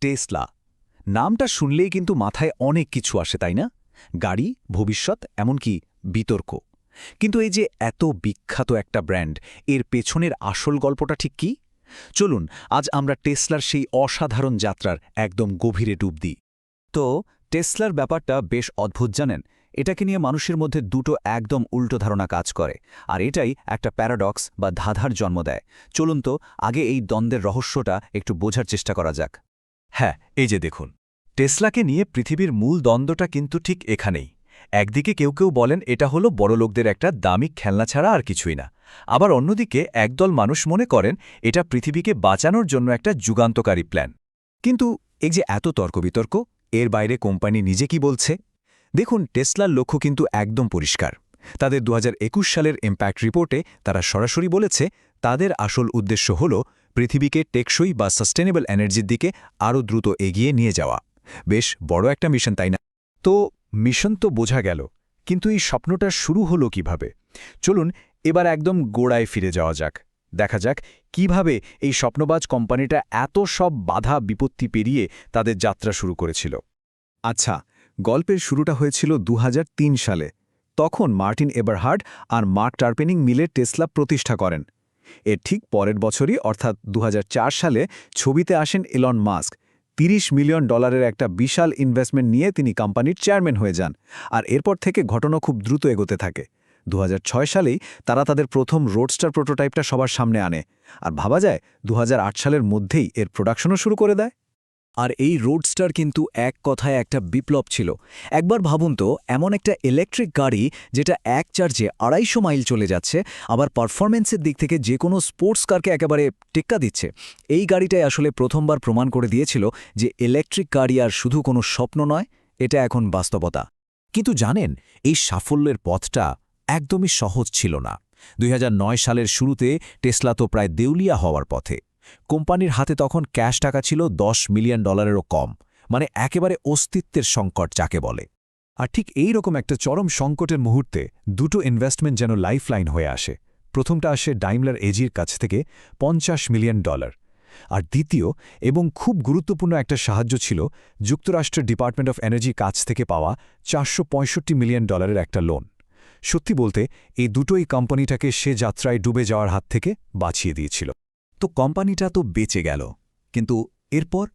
Tesla. নামটা শুনলেই কিন্তু মাথায় অনেক কিছু আসে, তাই না? গাড়ি, ভবিষ্যৎ, এমনকি বিতর্ক। কিন্তু এই যে এত বিখ্যাত একটা ব্র্যান্ড, এর পেছনের আসল গল্পটা ঠিক কি? চলুন, আজ আমরা টেসলার সেই অসাধারণ যাত্রার একদম গভীরে ডুব দিই। তো, টেসলার ব্যাপারটা বেশ অদ্ভুত জানেন। এটাকে নিয়ে মানুষের মধ্যে দুটো একদম উল্টো ধারণা কাজ করে, আর এটাই একটা প্যারাডক্স বা ধাঁধার জন্ম দেয়। চলুন তো, আগে এই দ্বন্দ্বের রহস্যটা একটু বোঝার চেষ্টা করা যাক। হ্যাঁ এই যে দেখুন। টেসলাকে নিয়ে পৃথিবীর মূল দ্বন্দ্বটা কিন্তু ঠিক এখানেই। একদিকে কেউ কেউ বলেন এটা হলো বড়লোকদের একটা দামি খেলনা ছাড়া আর কিছুই না। আবার অন্যদিকে একদল মানুষ মনে করেন এটা পৃথিবীকে বাঁচানোর জন্য একটা যুগান্তকারী প্ল্যান। কিন্তু এই যে এত তর্ক বিতর্ক এর বাইরে কোম্পানি নিজে কি বলছে? দেখুন, টেসলার লক্ষ্য কিন্তু একদম পরিষ্কার। তাদের দু হাজার একুশ সালের ইম্প্যাক্ট রিপোর্টে তারা সরাসরি বলেছে, তাদের আসল উদ্দেশ্য হল পৃথিবীকে টেকসই বা সাস্টেনেবল এনার্জির দিকে আরও দ্রুত এগিয়ে নিয়ে যাওয়া। বেশ বড় একটা মিশন, তাই না? তো মিশন তো বোঝা গেল, কিন্তু এই স্বপ্নটা শুরু হলো কীভাবে? চলুন এবার একদম গোড়ায় ফিরে যাওয়া যাক। দেখা যাক কীভাবে এই স্বপ্নবাজ কোম্পানিটা এত সব বাধা বিপত্তি পেরিয়ে তাদের যাত্রা শুরু করেছিল। আচ্ছা গল্পের শুরুটা হয়েছিল দু হাজার তিন সালে। তখন মার্টিন এবারহার্ড আর মার্ক টার্পেনিং মিলে টেসলা প্রতিষ্ঠা করেন। এর ঠিক পরের বছরই, অর্থাৎ দুহাজার চার সালে, ছবিতে আসেন এলন মাস্ক ৩০ মিলিয়ন ডলারের একটা বিশাল ইনভেস্টমেন্ট নিয়ে তিনি কোম্পানির চেয়ারম্যান হয়ে যান। আর এরপর থেকে ঘটনা খুব দ্রুত এগোতে থাকে। দুহাজার ছয় সালেই তারা তাদের প্রথম রোডস্টার প্রোটোটাইপটা সবার সামনে আনে। আর ভাবা যায়, দুহাজার আট সালের মধ্যেই এর প্রোডাকশনও শুরু করে দেয়। আর এই রোডস্টার কিন্তু এক কথায় একটা বিপ্লব ছিল। একবার ভাবুন তো, এমন একটা ইলেকট্রিক গাড়ি যেটা এক চার্জে আড়াইশো মাইল চলে যাচ্ছে, আবার পারফরমেন্সের দিক থেকে যে কোনো স্পোর্টস কারকে একেবারে টেক্কা দিচ্ছে। এই গাড়িটাই আসলে প্রথমবার প্রমাণ করে দিয়েছিল যে ইলেকট্রিক গাড়ি আর শুধু কোনো স্বপ্ন নয়, এটা এখন বাস্তবতা। কিন্তু জানেন, এই সাফল্যের পথটা একদমই সহজ ছিল না। দুই হাজার নয় সালের শুরুতে টেসলা তো প্রায় দেউলিয়া হওয়ার পথে। কোম্পানির হাতে তখন ক্যাশ টাকা ছিল দশ মিলিয়ন ডলারেরও কম মানে একেবারে অস্তিত্বের সংকট যাকে বলে। আর ঠিক এই রকম একটা চরম সংকটের মুহূর্তে দুটো ইনভেস্টমেন্ট যেন লাইফলাইন হয়ে আসে। প্রথমটা আসে ডাইমলার এজির কাছ থেকে পঞ্চাশ মিলিয়ন ডলার। আর দ্বিতীয় এবং খুব গুরুত্বপূর্ণ একটা সাহায্য ছিল যুক্তরাষ্ট্রের ডিপার্টমেন্ট অফ এনার্জি কাছ থেকে পাওয়া চারশো পঁয়ষট্টি মিলিয়ন ডলারের একটা লোন সত্যি বলতে, এই দুটোই কোম্পানিটাকে সে যাত্রায় ডুবে যাওয়ার হাত থেকে বাঁচিয়ে দিয়েছিল। তো কোম্পানিটা তো বেঁচে গেল। কিন্তু এরপর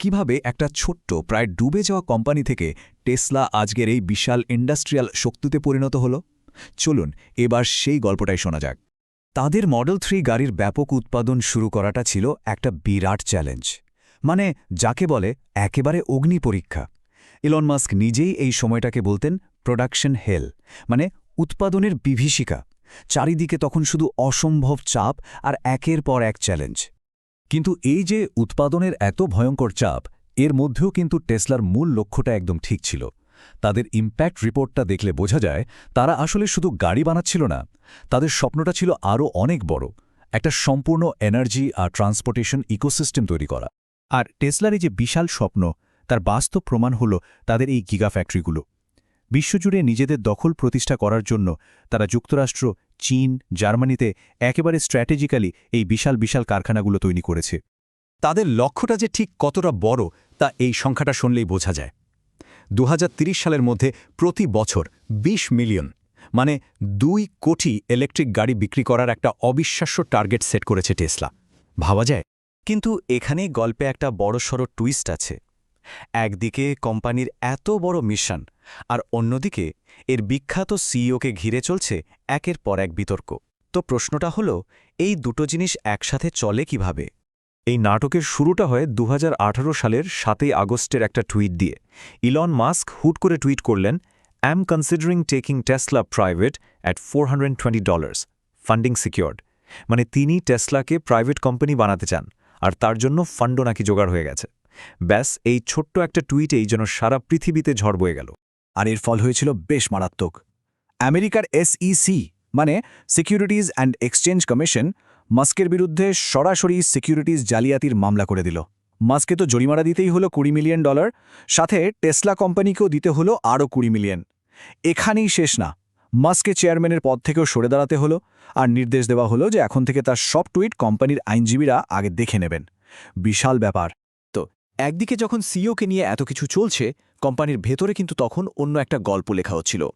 কীভাবে একটা ছোট্ট, প্রায় ডুবে যাওয়া কোম্পানি থেকে টেসলা আজকের এই বিশাল ইন্ডাস্ট্রিয়াল শক্তিতে পরিণত হল? চলুন এবার সেই গল্পটাই শোনা যাক। তাদের মডেল থ্রি গাড়ির ব্যাপক উৎপাদন শুরু করাটা ছিল একটা বিরাট চ্যালেঞ্জ। মানে যাকে বলে একেবারে অগ্নি পরীক্ষা। ইলন মাস্ক নিজেই এই সময়টাকে বলতেন প্রোডাকশন হেল মানে উৎপাদনের বিভীষিকা। চারিদিকে তখন শুধু অসম্ভব চাপ আর একের পর এক চ্যালেঞ্জ। কিন্তু এই যে উৎপাদনের এত ভয়ঙ্কর চাপ, এর মধ্যেও কিন্তু টেসলার মূল লক্ষ্যটা একদম ঠিক ছিল। তাদের ইম্প্যাক্ট রিপোর্টটা দেখলে বোঝা যায়, তারা আসলে শুধু গাড়ি বানাচ্ছিল না, তাদের স্বপ্নটা ছিল আরও অনেক বড়, একটা সম্পূর্ণ এনার্জি আর ট্রান্সপোর্টেশন ইকোসিস্টেম তৈরি করা। আর টেসলার এই যে বিশাল স্বপ্ন, তার বাস্তব প্রমাণ হল তাদের এই গিগা ফ্যাক্টরিগুলো বিশ্বজুড়ে নিজেদের দখল প্রতিষ্ঠা করার জন্য তারা যুক্তরাষ্ট্র, চীন, জার্মানিতে একেবারে স্ট্র্যাটেজিক্যালি এই বিশাল বিশাল কারখানাগুলো তৈরি করেছে। তাদের লক্ষ্যটা যে ঠিক কতটা বড় তা এই সংখ্যাটা শুনলেই বোঝা যায়। দু সালের মধ্যে প্রতি বছর ২০ মিলিয়ন মানে দুই কোটি ইলেকট্রিক গাড়ি বিক্রি করার একটা অবিশ্বাস্য টার্গেট সেট করেছে টেসলা। ভাবা যায়? কিন্তু এখানে গল্পে একটা বড়সড় টুইস্ট আছে। একদিকে কোম্পানির এত বড় মিশন আর অন্যদিকে এর বিখ্যাত সিইওকে ঘিরে চলছে একের পর এক বিতর্ক। তো প্রশ্নটা হল, এই দুটো জিনিস একসাথে চলে কীভাবে? এই নাটকের শুরুটা হয় দু হাজার আঠারো সালের সাতই আগস্টের একটা টুইট দিয়ে। ইলন মাস্ক হুট করে টুইট করলেন am considering taking Tesla private at four dollars funding secured মানে তিনি টেসলাকে প্রাইভেট কোম্পানি বানাতে চান, আর তার জন্য ফান্ডও নাকি জোগাড় হয়ে গেছে। ব্যাস, এই ছোট্ট একটা টুইটেই যেন সারা পৃথিবীতে ঝড় বয়ে গেল। আর এর ফল হয়েছিল বেশ মারাত্মক। আমেরিকার এসইসি মানে সিকিউরিটিজ অ্যান্ড এক্সচেঞ্জ কমিশন মাস্কের বিরুদ্ধে সরাসরি সিকিউরিটিজ জালিয়াতির মামলা করে দিল। মাস্কে তো জরিমানা দিতেই হলো কুড়ি মিলিয়ন ডলার, সাথে টেসলা কোম্পানিকেও দিতে হলো আরও কুড়ি মিলিয়ন। এখানেই শেষ না। মাস্কে চেয়ারম্যানের পদ থেকেও সরে দাঁড়াতে হলো, আর নির্দেশ দেওয়া হলো যে এখন থেকে তার সব টুইট কোম্পানির আইনজীবীরা আগে দেখে নেবেন। বিশাল ব্যাপার। একদিকে যখন সিইওকে নিয়ে এত কিছু চলছে, কোম্পানির ভেতরে কিন্তু তখন অন্য একটা গল্প লেখা হচ্ছিল।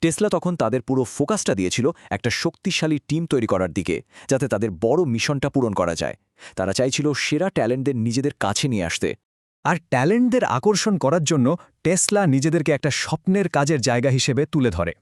টেসলা তখন তাদের পুরো ফোকাসটা দিয়েছিল একটা শক্তিশালী টিম তৈরি করার দিকে, যাতে তাদের বড় মিশনটা পূরণ করা যায়। তারা চাইছিল সেরা ট্যালেন্টদের নিজেদের কাছে নিয়ে আসতে। আর ট্যালেন্টদের আকর্ষণ করার জন্য টেসলা নিজেদেরকে একটা স্বপ্নের কাজের জায়গা হিসেবে তুলে ধরে।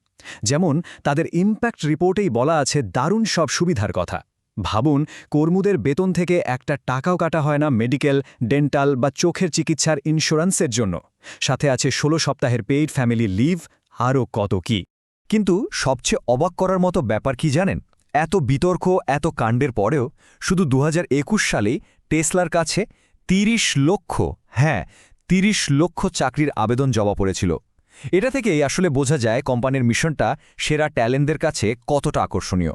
যেমন, তাদের ইম্প্যাক্ট রিপোর্টেই বলা আছে দারুণ সব সুবিধার কথা। ভাবুন, কর্মীদের বেতন থেকে একটা টাকাও কাটা হয় না মেডিকেল, ডেন্টাল বা চোখের চিকিৎসার ইন্স্যুরেন্সের জন্য। সাথে আছে ষোলো সপ্তাহের পেইড ফ্যামিলি লিভ, আরও কত কি। কিন্তু সবচেয়ে অবাক করার মতো ব্যাপার কি জানেন? এত বিতর্ক, এত কাণ্ডের পরেও শুধু দু সালেই টেসলার কাছে ৩০ লক্ষ হ্যাঁ ৩০ লক্ষ চাকরির আবেদন জমা পড়েছিল। এটা থেকেই আসলে বোঝা যায় কোম্পানির মিশনটা সেরা ট্যালেন্টদের কাছে কতটা আকর্ষণীয়।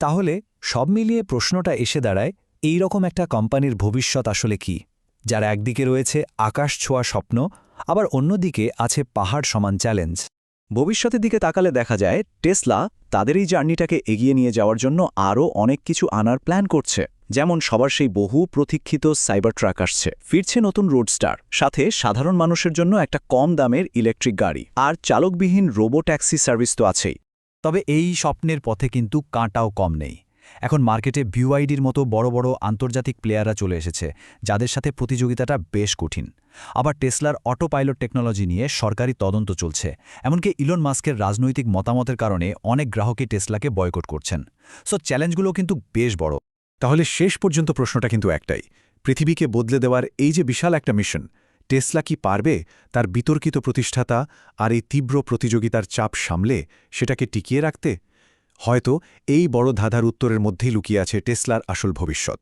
তাহলে সব মিলিয়ে প্রশ্নটা এসে দাঁড়ায়, এই রকম একটা কোম্পানির ভবিষ্যৎ আসলে কি? যার একদিকে রয়েছে আকাশ ছোঁয়া স্বপ্ন, আবার অন্যদিকে আছে পাহাড় সমান চ্যালেঞ্জ। ভবিষ্যতের দিকে তাকালে দেখা যায়, টেসলা তাদের এই জার্নিটাকে এগিয়ে নিয়ে যাওয়ার জন্য আরও অনেক কিছু আনার প্ল্যান করছে। যেমন সবার সেই বহু প্রতীক্ষিত সাইবার ট্রাক আসছে। ফিরছে নতুন রোডস্টার, সাথে সাধারণ মানুষের জন্য একটা কম দামের ইলেকট্রিক গাড়ি। আর চালকবিহীন রোবো ট্যাক্সি সার্ভিস তো আছেই। তবে এই স্বপ্নের পথে কিন্তু কাঁটাও কম নেই। এখন মার্কেটে ভিউআইডির মতো বড় বড় আন্তর্জাতিক প্লেয়াররা চলে এসেছে, যাদের সাথে প্রতিযোগিতাটা বেশ কঠিন। আবার টেসলার অটো পাইলট টেকনোলজি নিয়ে সরকারি তদন্ত চলছে, এমনকি ইলন মাস্কের রাজনৈতিক মতামতের কারণে অনেক গ্রাহকই টেসলাকে বয়কট করছেন। সো চ্যালেঞ্জগুলো কিন্তু বেশ বড়। তাহলে শেষ পর্যন্ত প্রশ্নটা কিন্তু একটাই, পৃথিবীকে বদলে দেওয়ার এই যে বিশাল একটা মিশন টেসলা কি পারবে তার বিতর্কিত প্রতিষ্ঠাতা আর এই তীব্র প্রতিযোগিতার চাপ সামলে সেটাকে টিকিয়ে রাখতে? হয়তো এই বড় ধাঁধার উত্তরের মধ্যেই লুকিয়ে আছে টেসলার আসল ভবিষ্যৎ।